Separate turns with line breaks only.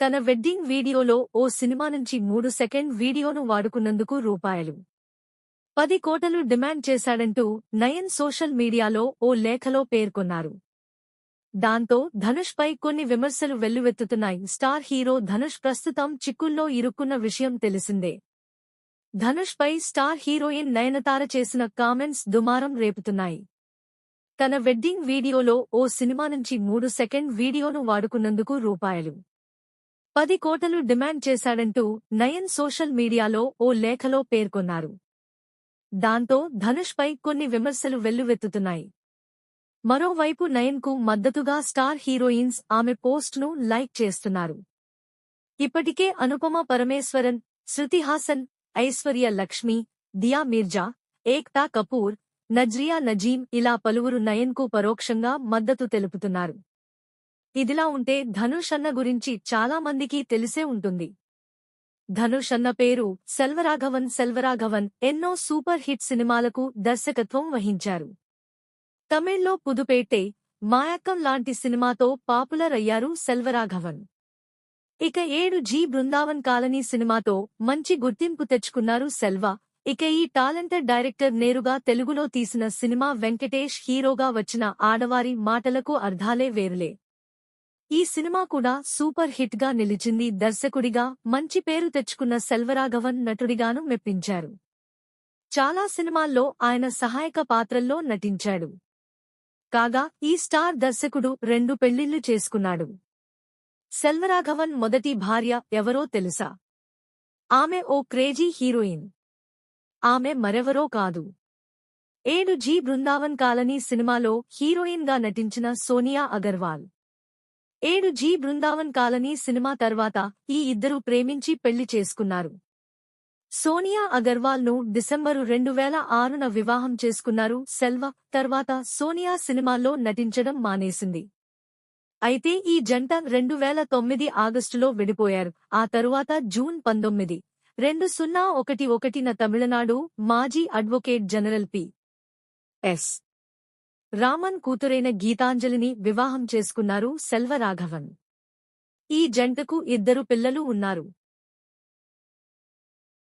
తన వెడ్డింగ్ వీడియోలో ఓ సినిమా నుంచి మూడు సెకండ్ వీడియోను వాడుకున్నందుకు రూపాయలు. పది కోటలు డిమాండ్ చేశాడంటూ నయన్ సోషల్ మీడియాలో ఓ లేఖలో పేర్కొన్నారు. దాంతో ధనుష్పై కొన్ని విమర్శలు వెల్లువెత్తుతున్నాయి. స్టార్ హీరో ధనుష్ ప్రస్తుతం చిక్కుల్లో ఇరుక్కున్న విషయం తెలిసిందే. ధనుష్పై స్టార్ హీరోయిన్ నయనతార చేసిన కామెంట్స్ దుమారం రేపుతున్నాయి. తన వెడ్డింగ్ వీడియోలో ఓ సినిమా నుంచి మూడు సెకండ్ వీడియోను వాడుకున్నందుకు రూపాయలు. పది కోటలు డిమాండ్ చేశాడంటూ నయన్ సోషల్ మీడియాలో ఓ లేఖలో పేర్కొన్నారు. దాంతో ధనుష్పై కొన్ని విమర్శలు వెల్లువెత్తుతున్నాయి. మరోవైపు నయన్కు మద్దతుగా స్టార్ హీరోయిన్స్ ఆమె పోస్ట్ను లైక్ చేస్తున్నారు. ఇప్పటికే అనుపమ పరమేశ్వరన్ శృతిహాసన్ ఐశ్వర్య లక్ష్మి దియా మిర్జా ఏక్తా కపూర్ నజ్రియా నజీం ఇలా పలువురు నయన్కు పరోక్షంగా మద్దతు తెలుపుతున్నారు. ఇదిలా ఉంటే ధనుష్ అన్న గురించి చాలా మందికి తెలిసే ఉంటుంది. ధనుష్ అన్న పేరు సెల్వరాఘవన్ సెల్వరాఘవన్ ఎన్నో సూపర్ హిట్ సినిమాలకు దర్శకత్వం వహించారు. తమిళ్ళో పుదుపేటే మాయక్కం లాంటి సినిమాతో పాపులర్ అయ్యారు సెల్వరాఘవన్. ఇక ఏడు జీ బృందావన్ కాలనీ సినిమాతో మంచి గుర్తింపు తెచ్చుకున్నారు సెల్వ. ఇక ఈ టాలెంటెడ్ డైరెక్టర్ నేరుగా తెలుగులో తీసిన సినిమా వెంకటేష్ హీరోగా వచ్చిన ఆడవారి మాటలకు అర్థాలే వేరులే. ఈ సినిమా కూడా సూపర్ హిట్గా నిలిచింది. దర్శకుడిగా మంచి పేరు తెచ్చుకున్న సెల్వరాఘవన్ నటుడిగాను మెప్పించారు. చాలా సినిమాల్లో ఆయన సహాయక పాత్రల్లో నటించాడు. కాగా ఈ స్టార్ దర్శకుడు రెండు పెళ్ళిళ్ళు చేసుకున్నాడు. సెల్వరాఘవన్ మొదటి భార్య ఎవరో తెలుసా? ఆమె ఓ క్రేజీ హీరోయిన్. ఆమె మరెవరో కాదు. ఏడు జీ బృందావన్ కాలనీ సినిమాలో హీరోయిన్గా నటించిన సోనియా అగర్వాల్. ఏడు జీ బృందావన్ కాలనీ సినిమా తర్వాత ఈ ఇద్దరు ప్రేమించి పెళ్ళి చేసుకున్నారు. సోనియా అగర్వాల్ను డిసెంబరు రెండు వేల ఆరున వివాహం చేసుకున్నారు సెల్వ తర్వాత సోనియా సినిమాల్లో నటించడం మానేసింది. అయితే ఈ జంట రెండు వేల తొమ్మిది ఆగస్టులో విడిపోయారు. ఆ తరువాత జూన్ పంతొమ్మిది రెండు సున్నా ఒకటి ఒకటిన తమిళనాడు మాజీ advocate general P. S. Raman కూతురైన గీతాంజలిని వివాహం చేసుకున్నారు సెల్వరాఘవన్. ఈ జంటకు ఇద్దరు పిల్లలు ఉన్నారు.